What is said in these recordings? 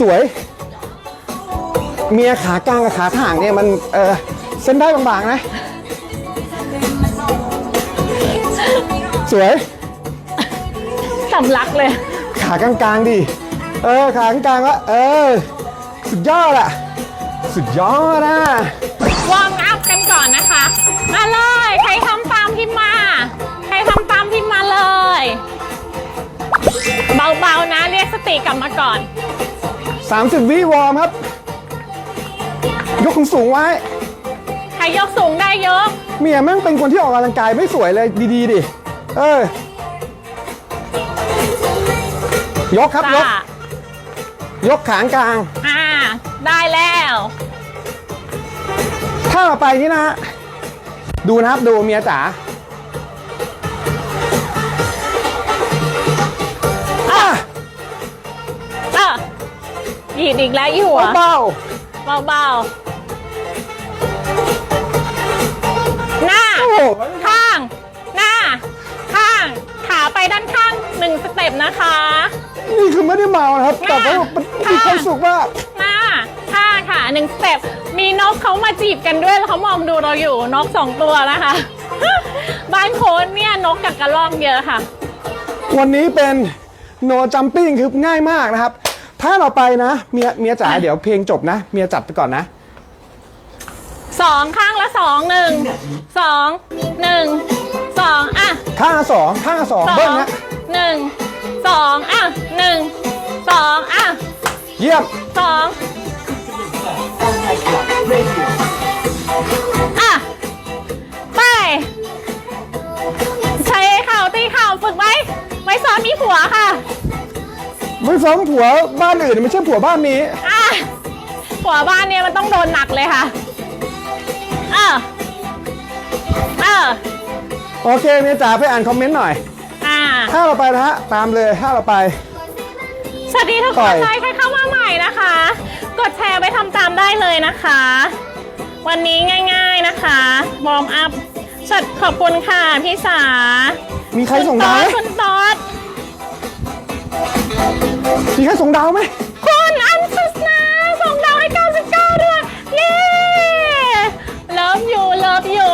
สวย เมียขากลางกับขาถ่างเนี่ยมันเออเส้นได้บางๆนะ สวย สำลักเลย ขากลางๆดิ เออ ขากลางๆก็เออ สุดยอดอะสุดยอดอะวอร์มอัพกันก่อนนะคะ มาเลย ใครทำตามพิมพ์มา ใครทำตามพิมพ์มาเลย เบาๆนะ เรียกสติกลับมาก่อน 30 วิวอร์มครับ ยกสูงๆไว้ ใครยกสูงได้ยก เมียแม่งเป็นคนที่ออกกำลังกายไม่สวยเลยดี ๆ ดิ เออ ยกครับยจ้ากยกขากลาง อ่า ได้แล้ว ถ้าเราไปนี่นะดูนะครับดูเมียจ๋า หยีดอีกแล้วอีหัวเบาเบาๆหน้าๆโอ้โหข้าง หน้า ข้าง ขาไปด้านข้างหนึ่งสเต็ปนะคะ นี่คือไม่ได้เมานะครับ แต่ว่ามันมีความสุขมากหน้า ข้างค่ะหนึ่งสเต็ปมีนกเขามาจีบกันด้วยแล้วเขามองดูเราอยู่นกสองตัวนะคะ บ้านโค้นเนี่ยนกกับกระรอกเยอะค่ะ วันนี้เป็น no jumping คือง่ายมากนะครับ ถ้าเราไปนะเมียเมียจ๋าเดี๋ยวเพลงจบนะ เมียจัดไปก่อนนะสองข้างละสองหนึ่งสองหนึ่งสองอะข้างละสองข้างละสองสอเบิ้ลงนะหนึ่งสองอะหนึ่งสองอะเยี่ยมสองอะไปใช้เข่าตีเข่าฝึกไว้ ไว้ซ้อมมีผัวค่ะ ไม่ฟ้องผัวบ้านอื่นไม่ใช่ผัวบ้านนี้ อะผัวบ้านเนี่ยมันต้องโดนหนักเลยค่ะ เออ เออ โอเคเมียจ๋าไปอ่านคอมเมนต์หน่อยอ่าถ้าเราไปนะฮะตามเลยถ้าเราไป สวัสดีทุกปคล่นอยเลยใครเข้ามาใหม่นะคะ กดแชร์ไปทำตามได้เลยนะคะ วันนี้ง่ายๆนะคะวอร์มอัพสดขอบคุณค่ะพี่สามีใครส่งดาวไหมคุณต๊อด มีใครส่งดาวไหมคุณอันสุสนาส่งดาวให้ 99ด้วยเย้เลิฟอยู่เลิฟอยู่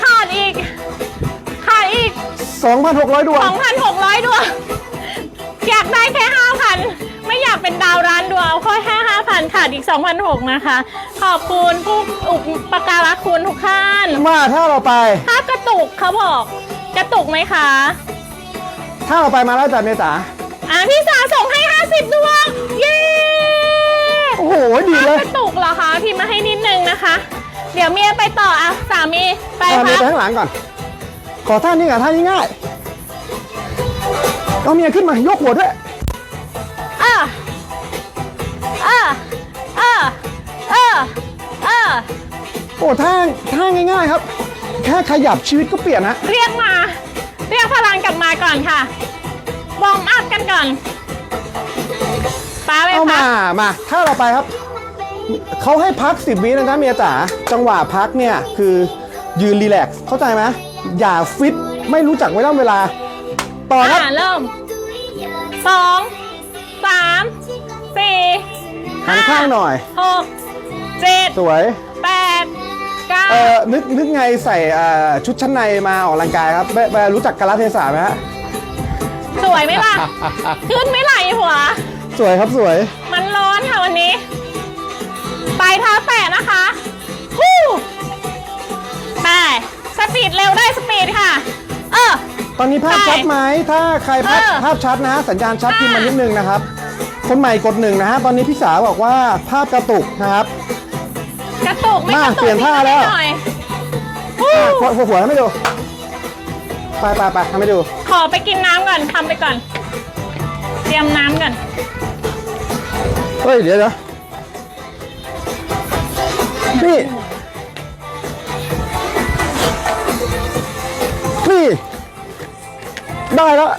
ขาดอีก ขาดอีก 2,600ดวง2,600ดวงอยากได้แค่ 5,000 ไม่อยากเป็นดาวร้านดวงเอาแค่5,000 ขาดอีก 2,600 นะคะ ขอบคุณผู้อุปการะคุณทุกท่านมาถ้าเราไป ถ้ากระตุกเขาบอก กระตุกไหมคะ ถ้าเราไปมาแล้วจ้ะเมียจ๋า อะพี่สาส่งให้ 50 ดวง เย้โอ้โหดีถ้าเลยกระตุกเหรอคะพิมพ์มาให้นิดนึงนะคะ เดี๋ยวเมียไปต่ออะสามีไปเอาเมียพัไปกข้างหลังก่อน ขอท่านี้ก่อนท่านี้ง่ายเอาเมียขึ้นมายกหัวด้วย เออ เออ เออ เออ เออ โอ้ท่าท่าง่ายๆครับ แค่ขยับชีวิตก็เปลี่ยนนะเรียกมา เรียกพลังกลับมาก่อนค่ะวอร์มอัพ กันก่อนป้าไปเอาพัมาก มาถ้าเราไปครับ เขาให้พัก 10 วินะจ๊ะเมียจ๋าจังหวะพักเนี่ยคือยืนรีแลกซ์เข้าใจไหมอย่าฟิตไม่รู้จักเวลาเวลา ต่อครับ อ่าเริ่มสองสามสี่หันข้างหน่อย หกเจ็ดสวย แปดเก้าเออนึกนึกไงใส่อ่อชุดชั้นในมาออกกำลังกายครับแม่รู้จักกาลเทศะไหมฮะ สวยไหมล่ะ ขึ้นไหม่ไหลหัว สวยครับสวย มันร้อนค่ะวันนี้ปลายเท้าแตะนะคะฮู้ไปสปีดเร็วได้สปีดค่ะ เออ ตอนนี้ภาพใช่ชัดไหม ถ้าใครภาพเออภาพชัดนะฮะสัญญาณชัดอ่าพิมพ์มานิดนึงนะครับ คนใหม่กดหนึ่งนะฮะ ตอนนี้พี่สาวบอกว่าภาพกระตุกนะครับ กระตุกไม่มากระตุกเปลี่ยนท่าแล้ว นิดหน่อยฮู้ อะหัวหัวหัวทำให้ดู ไปไปไปทำให้ดู ขอไปกินน้ำก่อนทำไปก่อน เตรียมน้ำก่อน เฮ้ย เดี๋ยวเดี๋ยวนี่นี่ ได้แล้ว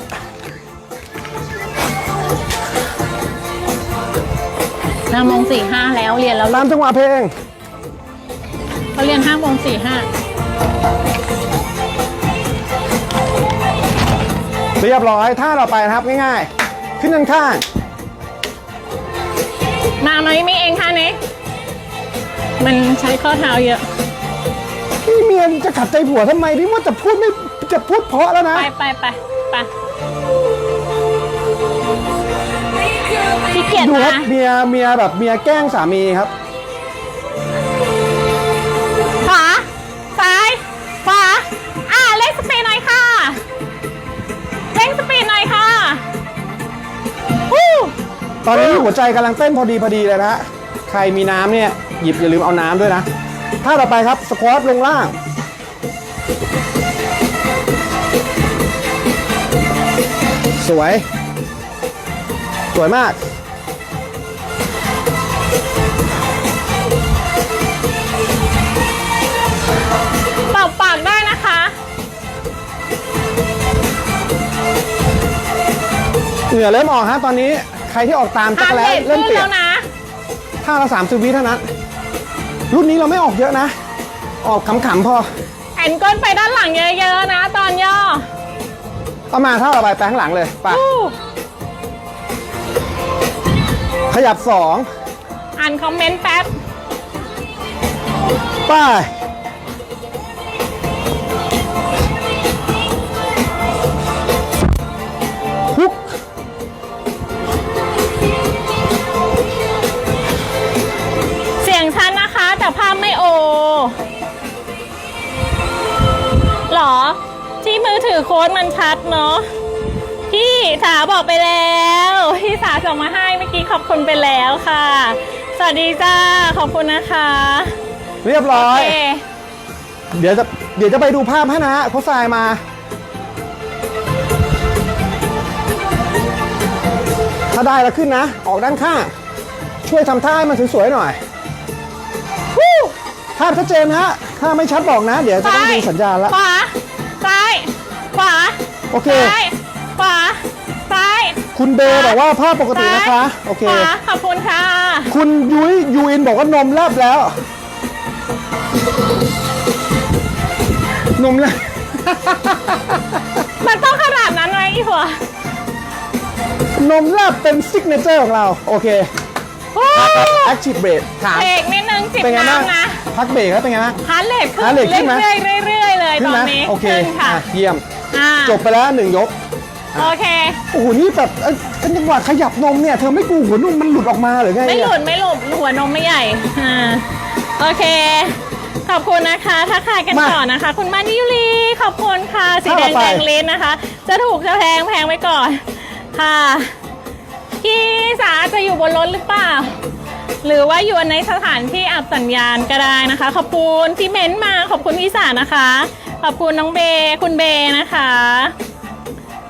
ห้าโมงสี่ห้าแล้วเรียนแล้วตามจังหวะเพลง เขาเรียนห้าโมงสี่ห้า เรียบร้อยถ้าเราไปนะครับง่ายๆ ขึ้นด้านข้าง มาไหมมีเองค่ะเน็กมันใช้ข้อเท้าเยอะ พี่เมียจะขัดใจผัวทำไมพี่ว่าจะพูดไม่จะพูดเพราะแล้วนะ ไปไปไปไปพี่เกียรติดูครับนะเมียเมียแบบเมียแกล้งสามีครับ ตอนนี้หัวใจกำลังเต้นพอดีพอดีเลยนะฮะ ใครมีน้ำเนี่ย หยิบอย่าลืมเอาน้ำด้วยนะ ท่าต่อไปครับสควอตลงล่าง สวย สวยมากเป่าปากได้นะคะ เหงื่อเริ่มออกฮะตอนนี้ใค รที่ออกตามจัฮากรรเลแล้ทเริ่ขึ้มนเปลี่ยแล้นวนะท่าละสามสิบวิเท่านั้น รุ่นนี้เราไม่ออกเยอะนะ ออกขำๆพอแอนก้นไปด้านหลังเยอะๆนะ ตอนย่อเอามาท่าต่อไปแปข้างหลังเลยไปฮู้ขยับสองอ่านคอมเมนต์แป๊บไป้ หรอ ที่มือถือโค้ดมันชัดเนาะพี่สาบอกไปแล้ว พี่สาส่งมาให้เมื่อกี้ขอบคุณไปแล้วค่ะ สวัสดีจ้า ขอบคุณนะคะ เรียบร้โออยเค เดี๋ยวจะเดี๋ยวจะไปดูภาพให้นะฮะเขาทรายมา ถ้าได้แล้วขึ้นนะ ออกด้านข้าง ช่วยทำท่าให้มันสวยๆหน่อยฮู้ ภาพชัดเจนนะฮะ ถ้าไม่ชัดบอกนะ เดี๋ยวจะต้องดูสัญญาณแล้วขวาซ้ายขวาโอเคซ้ายขวาซ้าย คุณเบย์บอกว่าภาพปกตินะคะ โอเค ขวาขอบคุณค่ะ คุณยุ้ยยูอินบอกว่านมแลบแล้ว นมแลบมันต้องขนาดนั้นไหมอีหัวนมแลบเป็นซิกเนเจอร์ของเรา โอเคโอ้ Active Break ถามเบรกนิดนึงจิบเป็นไงบ้างน้ำนะ พักเบรกแล้วเป็นไงบ้างฮาร์ดเรทขึ้นฮาร์ทเรทขึ้นไหม เรื่อยๆเรื่อยๆเลยขึ้ตนอนไหมนี้โอเคขึ้นค่ะอะเยี่ยม อ่าจบไปแล้วหนึ่งยก โอเค โอ้โห นี่แบบเอ้ยกันจังหวะขยับนมเนี่ย เธอไม่กลัวหัวนมมันหลุดออกมาหรือไงไม่หลุดเนี่ยไม่หลุดหัวนมไม่ใหญ่อ่าโอเค ขอบคุณนะคะ ทักทายกันก่อนนะคะ คุณมานิยุรีขอบคุณค่ะ สีแดงแดงเลนนะคะ จะถูกจะแพงแพงไว้ก่อน ค่ะพี่สาจะอยู่บนรถหรือเปล่า หรือว่าอยู่ในสถานที่อับสัญญาณก็ได้นะคะ ขอบคุณที่เม้นต์มาขอบคุณพี่สานะคะ ขอบคุณน้องเบย์คุณเบย์นะคะ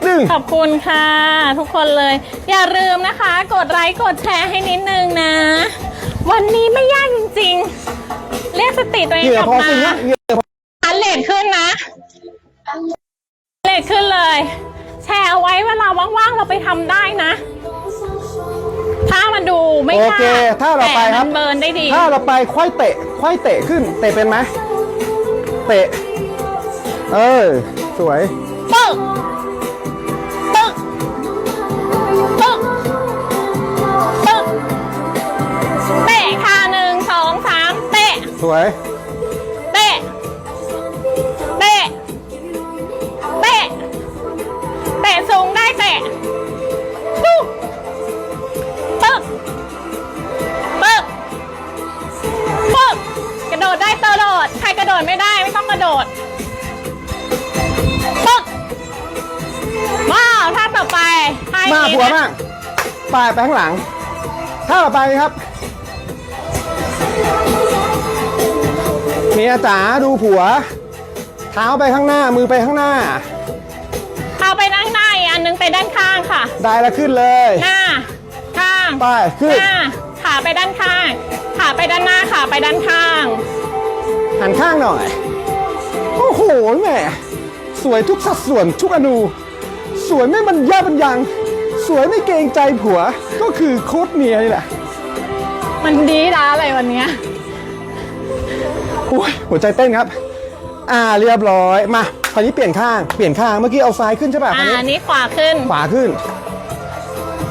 หนึ่งขอบคุณค่ะ ทุกคนเลย อย่าลืมนะคะ กดไลค์กดแชร์ให้นิดนึงนะ วันนี้ไม่ยากจริงๆ เรียกสติตัวเองเหงื่กอลับพอมาฟินนะเหงื่อพออันเลทขึ้นนะเลทขึ้นเลย แชร์เอาไว้เวลาว่างๆเราไปทำได้นะ ถ้ามันดูไม่โอเคยากถ้าเราไปครับแต่มันเบิร์นได้ดี ถ้าเราไปควายเตะควายเตะขึ้น เตะเป็นไหม เตะ เออ สวย ปึ๊ก ปึ๊ก ปึ๊ก ปึ๊ก เตะค่ะหนึ่งสองสามเตะ สวย ดใครกระโดดไม่ได้ไม่ต้องกระโดดปึ๊กว้าวท่าต่อไปท่มาอย่างนี้ผัวนะมากปลายไปข้างหลังถ้าต่อไปครับ เมียจ๋าดูผัว เท้าไปข้างหน้ามือไปข้างหน้าเอาไปด้านหน้าอีกอันนึงไปด้านข้างค่ะ ได้แล้วขึ้นเลย หน้า ข้างไปขึ้นหน้าขาไปด้านข้าง ขาไปด้านหน้าขาไปด้านข้าง หันข้างหน่อย โอ้โหแหม่สวยทุกสัดส่วนทุกอนู สวยไม่บรรยาบรรยัง สวยไม่เกรงใจผัว ก็คือโค้ดเมียนี่แหละ มันดีด้าอะไรวันเนี้ยโอ้ยหัวใจเต้นครับ อ่าเรียบร้อย มาคราวนี้เปลี่ยนข้าง เปลี่ยนข้าง เมื่อกี้เอาซ้ายขึ้นใช่ป่ะคราอ่าวนี้อันนี้ขวาขึ้น ขวาขึ้น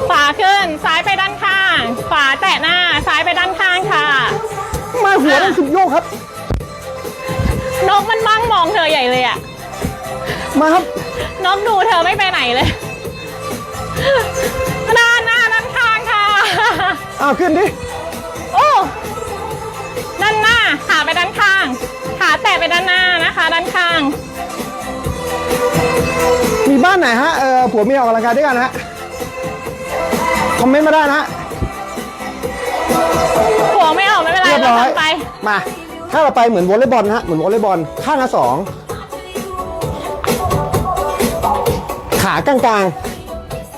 ขวาขึ้น ซ้ายไปด้านข้าง ขวาแตะหน้าหัวต้องขึ้นโยกครับ นกมันมั่งมองเธอใหญ่เลยอะมาครับนกดูเธอไม่ไปไหนเลยด้านหน้าด้านข้างค่ะ อ้าวขึ้นดิ โอ้ด้านหน้าขาไปด้านข้าง ขาแตะไปด้านหน้านะคะ ด้านข้าง มีบ้านไหนฮะเออผัวเมียออกกำลังกายด้วยกันฮะคอมเมนต์มาได้นะฮะหัวไม่ออกไม่เป็นไรเรียบเราร้อยทำไป มา ถ้าเราไปเหมือนวอลเลย์บอลนะฮะเหมือนวอลเลย์บอลข้างละสองขากลาง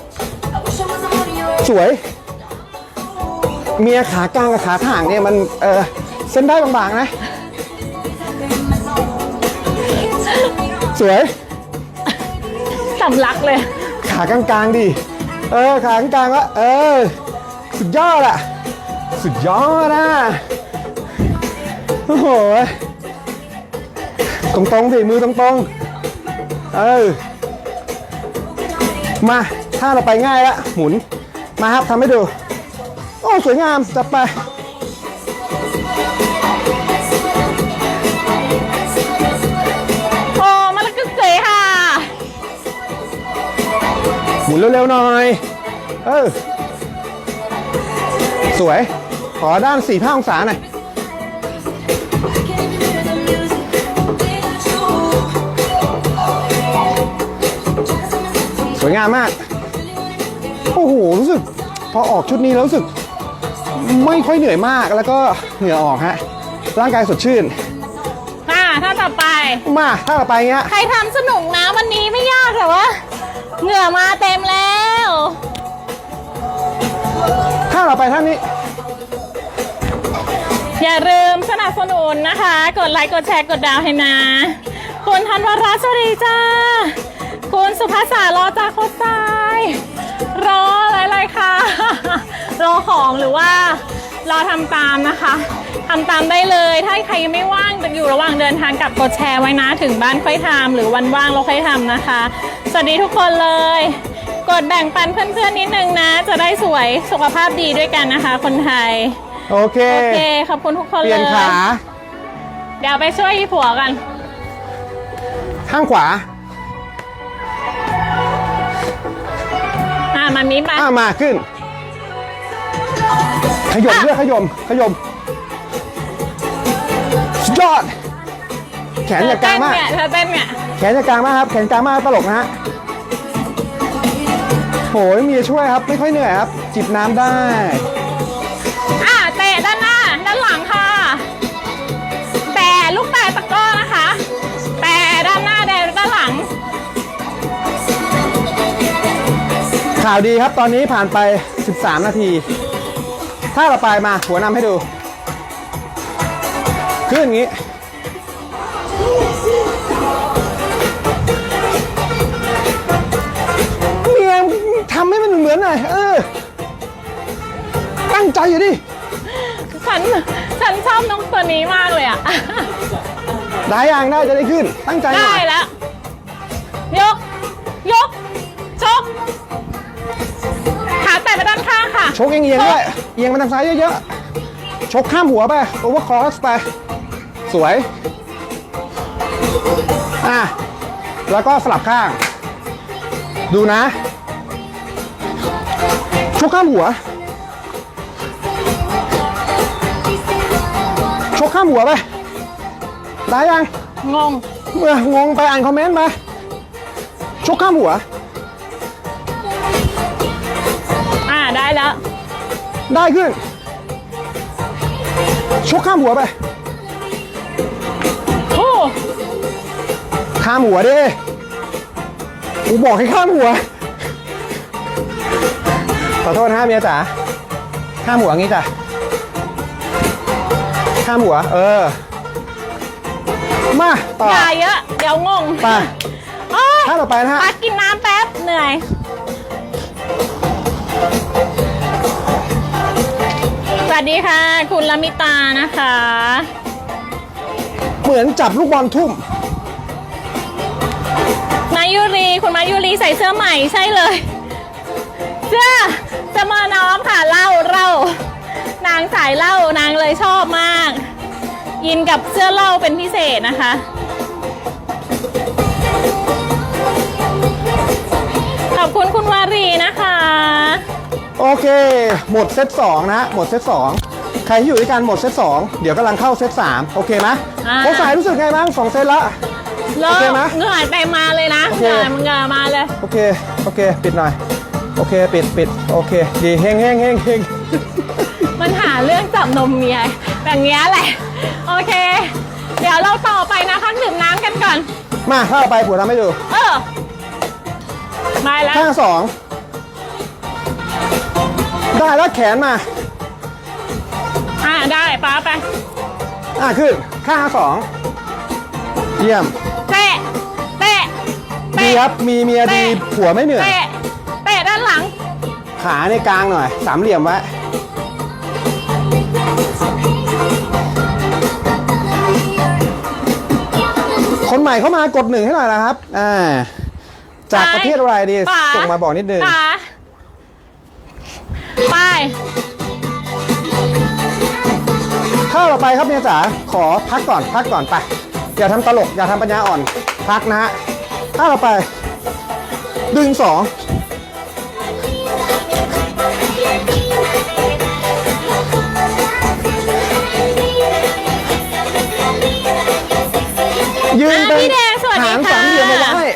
ๆสวย เมียขากลางกับขาถ่างเนี่ยมันเออเส้นได้บางๆนะ สวยสำลักเลย ขากลางๆดิเออขากลางๆก็เออ สุดยอดอะสุดยอดอะ โอ้โหตรงๆดิมือตรงๆเออ มาถ้าเราไปง่ายละหมุน มาครับทำให้ดู โอ้ สวยงาม จับไป โอ้มาละกึกเกยค่ะ หมุนเร็วๆหน่อย เออ สวย ขอด้าน4 5องศาหน่อย สวยงามมาก โอ้โห รู้สึก พอออกชุดนี้แล้วรู้สึก ไม่ค่อยเหนื่อยมากแล้วก็เหงื่อออกฮะ ร่างกายสดชื่นอ่าถ้าต่อไป มาถ้าเราไปเงี้ย ใครทำสนุกนะวันนี้ไม่ยากแต่ว่าเหงื่อมาเต็มแล้ว ถ้าเราไปท่านนี้ อย่าลืมสนับสนุนนะคะ กดไลค์ กดแชร์ กดดาวให้นะ คุณธันวรัตน์สวัสดีจ้า คุณสุภาษารอจากโคตรทรายรออะไรๆค่ะ รอของหรือว่ารอทำตามนะคะทำตามได้เลย ถ้าใครยังไม่ว่างอยู่ระหว่างเดินทางกลับกดแชร์ไว้นะถึงบ้านค่อยทำหรือวันว่างเราค่อยทำนะคะ สวัสดีทุกคนเลย กดแบ่งปันเพื่อนๆนิดนึงนะ จะได้สวยสุขภาพดีด้วยกันนะคะ คนไทย โอเค โอเค ขอบคุณทุกคนเปเลยลี่ยนขา เดี๋ยวไปช่วยผัวกัน ข้างขวา อ่ามามีไปอ้ามาขึ้น ขยมด้วยขยมขยมสุดยอด แขนอย่ากลางมาก เธอเต้นเนี่ยเธอเต้นเนี่ยแขนอย่ากลางมากครับ แขนกลางมากตลกนะฮะโหยมีช่วยครับ ไม่ค่อยเหนื่อยครับ จิบน้ำได้ ข่าวดีครับตอนนี้ผ่านไป 13 นาที ถ้าเราไปมาหัวนำให้ดู ขึ้นอย่างนี้ เมียทำให้มันเหมือนหน่อยเออ ตั้งใจอยู่ดิ ฉัน ฉันชอบน้องตัวนี้มากเลยอะ ได้ยังได้จะได้ขึ้น ตั้งใจหได้น่อย แล้ว ข้างค่ะชกเอียงๆด้วยเอียงไปทางซ้ายเยอะๆ ชกข้ามหัวไปโอเวอร์คอสไป สวย อะ แล้วก็สลับข้าง ดูนะ ชกข้ามหัว ชกข้ามหัวไป ได้ยัง งงเมื่องงไปอ่านคอมเมนต์ไป ชกข้ามหัว อ่าได้แล้ว ได้ขึ้น ชกข้ามหัวไป โอ้ข้ามหัวดิกูบอกให้ข้ามหัว ขอโทษนะฮะเมียจ๋า ข้ามหัวงี้จ้ะ ข้ามหัว เออ มาต่อ อย่าเยอะ เดี๋ยวงงไป โอ้ยถ้าต่อไปนะฮะ พักกินน้ำแป๊บ เหนื่อย สวัสดีค่ะ คุณลมิตานะคะ เหมือนจับลูกบอลทุ่ม มายุรี คุณมายุรีใส่เสื้อใหม่ใช่เลย เสื้อจะมาน้อมค่ะเหล่าเหล่านางสายเหล่านางเลยชอบมากอินกับเสื้อเล่าเป็นพิเศษนะคะขอบคุณคุณวารีนะคะ โอเค หมดเซตสองนะ หมดเซตสองใครที่อยู่ด้วยกันหมดเซตสองเดี๋ยวกำลังเข้าเซตสามโอเคไหมอ่า โค้ชสายรู้สึกไงบ้างสองเซตละ เริ่โอเคมไหมเหงื่อเต็มมาเลยนะโอเหเค งื่อเหงื่อมาเลย โอเค โอเค ปิดหน่อย โอเค ปิดปิดโอเค ดีเฮงเฮงเฮงเฮงมันหาเรื่องจับนมเมียแบบเนี้ยแหละ โอเค เดี๋ยวเราต่อไปนะพักดื่มน้ำกันก่อน มาถ้าเราไปผัวทำให้ดู เออมาแล้วข้างสอง ได้แล้วแขนมา อ่าได้ป้าไปอะขึ้นข้างสองเยี่ยมเตะเตะดีเตะ ครับมีเมียดีเตะผัวไม่เหนื่อย เตะเตะด้านหลัง ขาในกลางหน่อย สามเหลี่ยมไว้ คนใหม่เข้ามากดหนึ่งให้หน่อยนะครับ อ่า จากประเทศอะไรดี ป๋า ส่งมาบอกนิดนึง ป๋า ไปถ้าเราไปครับเมียจ๋าขอพักก่อนพักก่อนไปอย่าทำตลกอย่าทำปัญญาอ่อนพักนะฮะถ้าเราไป ดึงสองยืนเป็นอะพี่แดงสวัสดีหางค่ะสามเหลี่ยมเอาไว้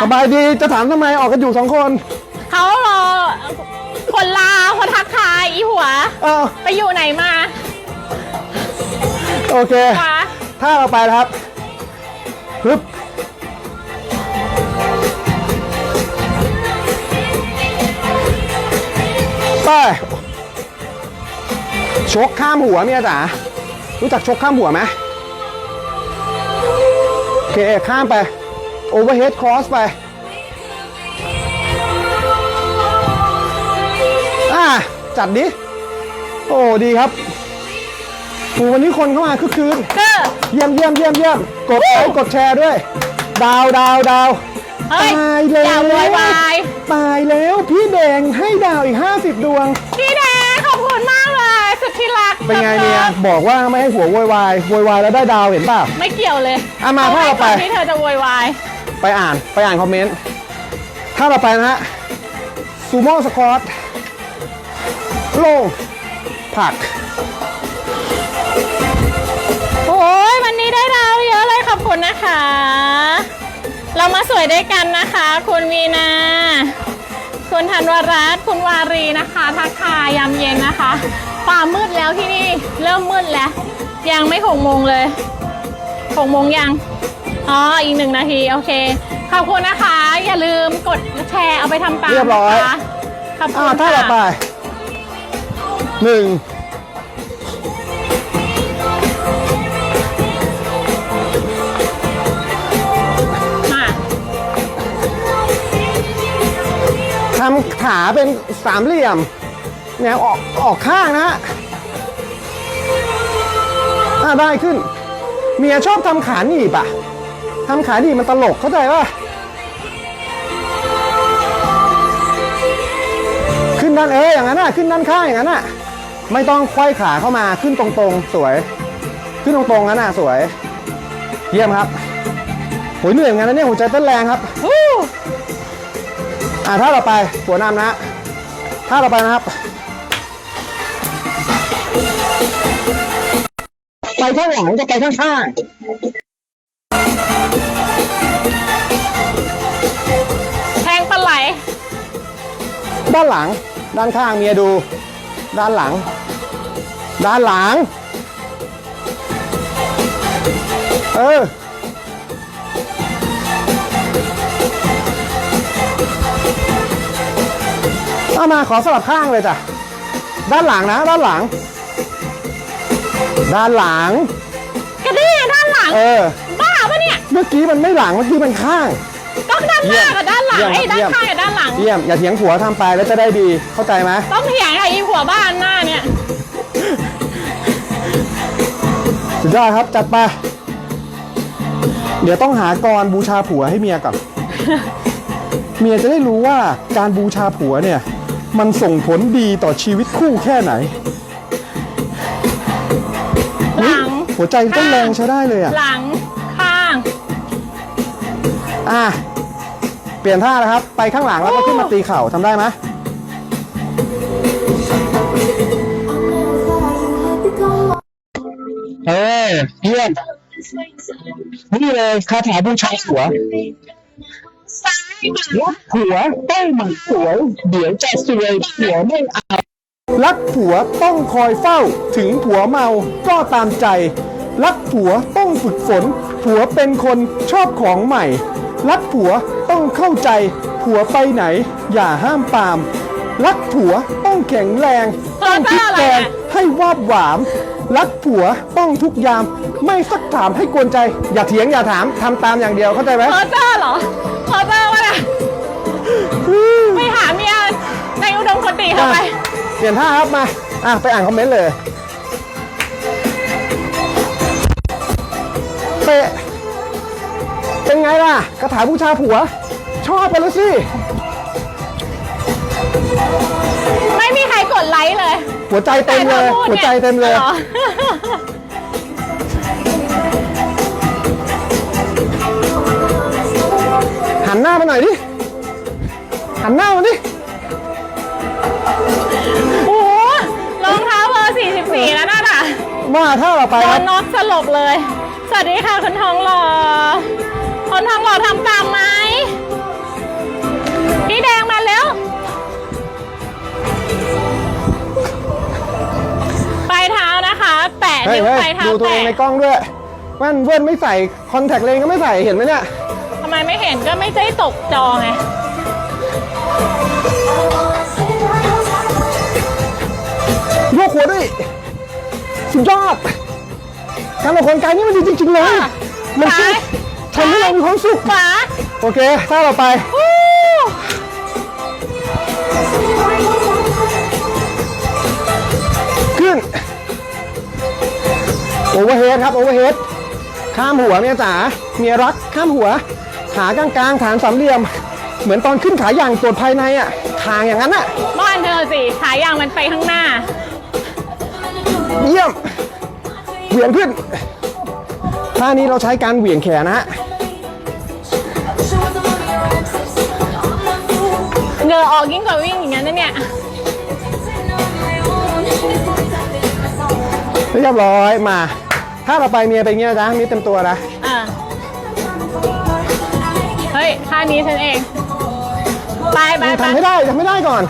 สบายดีจะถามทำไมออกกันอยู่สองคนเขารอคนลาคนทักทายอีหัว อ้าวไปอยู่ไหนมาโอเคคะถ้าเราไปแล้วครับปึ๊บไปชกข้ามหัวเมียจ๋ารู้จักชกข้ามหัวไหมโอเคข้ามไป overhead cross ไปอ่าจัดดิ โอ้ ดีครับโอ้วันนี้คนเข้ามาคึกคืนก็เยี่ยมเยี่ยมเยี่ยมเยี่ยมกดไลค์กดแชร์ด้วย ดาวดาวดาวเฮ้ยตายแล้วอย่าโวยวาย ตายแล้วพี่แดงให้ดาวอีก 50 ดวง พี่แดงขอบคุณมากเลยสุดที่รักเป็นไงเมียบอกว่าไม่ให้หัวโวยวายโวยวายแล้วได้ดาวเห็นเปล่าไม่เกี่ยวเลย อะมาถ้าเราไปก่อนที่เธอจะโวยวาย ไปอ่านไปอ่านคอมเมนต์ถ้าเราไปนะฮะซูโม่สควอตโลงผัก โอ้ยวันนี้ได้ดาวเยอะเลยขอบคุณนะคะ เรามาสวยด้วยกันนะคะ คุณวีนา คุณธันวรัตน์คุณวารีนะคะทักทายยามเย็นนะคะป่ามืดแล้วที่นี่เริ่มมืดแล้ว ยังไม่หกโมงเลยหกโมงยัง อ๋อ อีกหนึ่งนาที โอเค ขอบคุณนะคะ อย่าลืมกดแชร์เอาไปทำตามเรียบร้อย นะคะขอบคุอ่าณถ้าเราไปค่ะหนึ่งมาทำขาเป็นสามเหลี่ยม แนวออกออกข้างนะฮะอ่าได้ขึ้น เมียชอบทำขาหนีบอะ ทำขาหนีมันตลกเข้าใจป่ะขึ้นด้านเอออย่างนั้นน่ะขึ้นด้านข้างอย่างนั้นน่ะไม่ต้องควายขาเข้ามาขึ้นตรงๆ สวย ขึ้นตรงๆนั้นน่ะสวย เยี่ยมครับโหยเหนื่อยเหมือนกันนะเนี่ยหัวใจเต้นแรงครับฮู้อ่าถ้าเราไปหัวน้ำนะถ้าเราไปนะครับ ไปข้างหลังก็ไปข้างข้าง แทงปลาไหลๆด้านหลัง ด้านข้างเมียดู ด้านหลัง ด้านหลัง เออ เอามาขอสลับข้างเลยจ้ะ ด้านหลังนะ ด้านหลัง ด้านหลัง กระดิ่งด้านหลัง เออบ้าปะเนี่ยเมื่อกี้มันไม่หลังเมื่อกี้มันข้าง ต้องด้านหน้ากับด้านหลังเยี่ยมไอ้ยด้าเยี่นยม ข้างกับด้านหลัง เยี่ยมอย่าเถียงผัวทำไปแล้วจะได้ดีเข้าใจไหมต้องเถียงกับอีหัวบ้านหน้าเนี่ย สุดยอดครับจัดไปเดี๋ยวต้องหากรบูชาผัวให้เมียก่อน เมียจะได้รู้ว่าการบูชาผัวเนี่ย มันส่งผลดีต่อชีวิตคู่แค่ไหนหลัง หัวใจเต้นแรงใช้ได้เลยอะ หลังข้าง อะเปลี่ยนท่านะครับ ไปข้างหลังแล้วก็ขึ้นมาตีเข่าทำได้ไหมเออเยี่ยมนี่เลยคาถาบูชาผัวรักผัวต้องหมั่นผัว เดี๋ยวจะสวยผัวไม่เอารักผัวต้องคอยเฝ้า ถึงผัวเมาก็ตามใจ รักผัวต้องฝึกฝน ผัวเป็นคนชอบของใหม่ รักผัวต้องเข้าใจ ผัวไปไหน อย่าห้ามปราม รักผัวต้องแข็งแรง ต้องคิดแกงให้วาบหวาม รักผัวต้องทุกยาม ไม่สักถามให้กวนใจ อย่าเถียงอย่าถามทำตามอย่างเดียวเข้าใจไหมเพอเจอร์เหรอเพอเจอร์วะเนี่ยไปหาเมียในอุดมคติเข้าไปอะเปลี่ยนท่าครับมาอะไปอ่านคอมเมนต์เลยเปะ เป็นไงล่ะคาถาบูชาผัว ชอบกันแล้วสิ ไม่มีใครกดไลค์เลยหัวใจเต็มเลยแต่ถ้าพูดหัวนี่ใจเต็มเลยหรอหันหน้ามาหน่อยดิ หันหน้ามาดิ โอ้โหรองเท้าเบอร์44 แล้วนั่นอะมาท่าเราไปโดครันบน็อกสลบเลย สวัสดีค่ะคุณทองหล่อ คนทองหล่อทำตามไหมพี่แดงมาแล้ว ปลายเท้านะคะ แปะเฮ้ยนิ้วเฮ้ยปลายเท้าดูตัวเองแตะในกล้องด้วยแว่นเว้นไม่ใส่คอนแทคเลนส์ก็ไม่ใส่เห็นไหมเนี่ยทำไมไม่เห็นก็ไม่ใช่ตกจอไง โยกหัวด้วยสุดยอดการออกกำลังกายนี่มันดีจริงๆเลยค่ะมันช่วยซ้า ยทำให้เรามีความสุข ขวาโอเคถ้าเราไปฮู้ขึ้น โอเวอร์เฮดครับ โอเวอร์เฮด ข้ามหัวเมียจ๋า เมียรัก ข้ามหัว ขากลางๆ ฐานสามเหลี่ยม เหมือนตอนขึ้นขาอย่างตรวจภายในอะคางอย่างนั้นอะบ้านเธอสิขายางมันไปข้างหน้า เยี่ยม เหวี่ยงขึ้น ท่านี้เราใช้การเหวี่ยงแขนนะฮะ เหงื่อออกยิ่งกว่าวิ่งอย่างนั้นนะเนี่ย เรียบร้อยมา ถ้าเราไปเมียไปเงี้ยนะมีเต็มตัวนะอะเฮ้ยท่านี้ฉันเอง ไปไปไปทำให้ได้ทำให้ได้ก่อน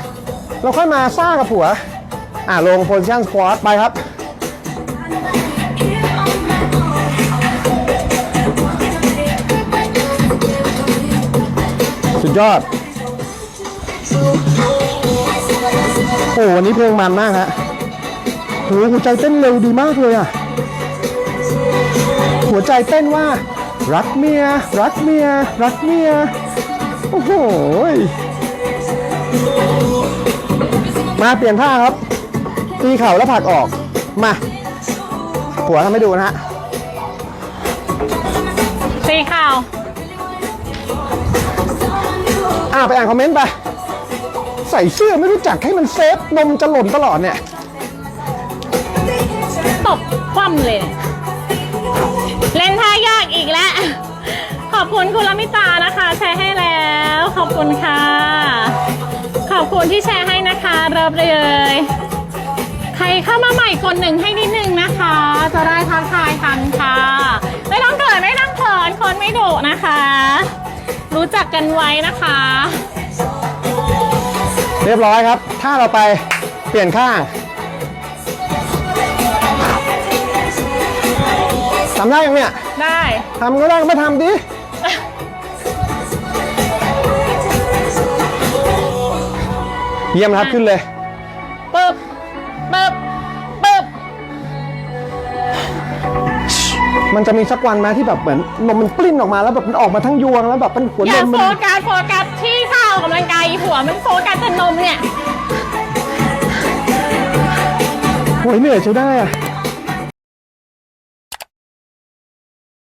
เราค่อยมาซ่ากับผัว อ่าลงโพซิชันสควอตไปครับ สุดยอด โอ้วันนี้เพลงมันมากฮะโหหัวใจเต้นเร็วดีมากเลยอะ หัวใจเต้นว่า รักเมีย รักเมีย รักเมีย โอ้โห มาเปลี่ยนท่าครับ ตีเข่าแล้วผลักออก มา หัวทำให้ดูนะฮะสีขาวอ่าไปอ่านคอมเมนต์ไป ใส่เสื้อไม่รู้จักให้มันเซฟนมจะหล่นตลอดเนี่ย ตบคว่ำเลย เล่นท่ายากอีกแล้ว ขอบคุณคุณลมิตานะคะ แชร์ให้แล้ว ขอบคุณค่ะ ขอบคุณที่แชร์ให้นะคะเริ่มเลย ใครเข้ามาใหม่กดหนึ่งให้นิดนึงนะคะ จะได้ทักทายทันค่ะ ไม่ต้องเขินไม่ต้องเขินคนไม่ดุนะคะ รู้จักกันไว้นะคะ เรียบร้อยครับ ถ้าเราไปเปลี่ยนข้างทำได้ยังเนี่ยได้ทำก็ได้ก็ไม่ทำดิเยี่ยมครับขึ้นเลยปึ๊บปึ๊บปึ๊บมันจะมีสักวันไหมที่แบบเหมือนนมมันปลิ้นออกมาแล้วแบบมันออกมาทั้งยวงแล้วแบบเป็นหัวอนย่ามมัโฟนกัสโฟกัสที่ ข้าวกำลังกายหัวมันโฟกัสแต่นมเนี่ยโอ้ยเหนื่อยใช้ได้อะ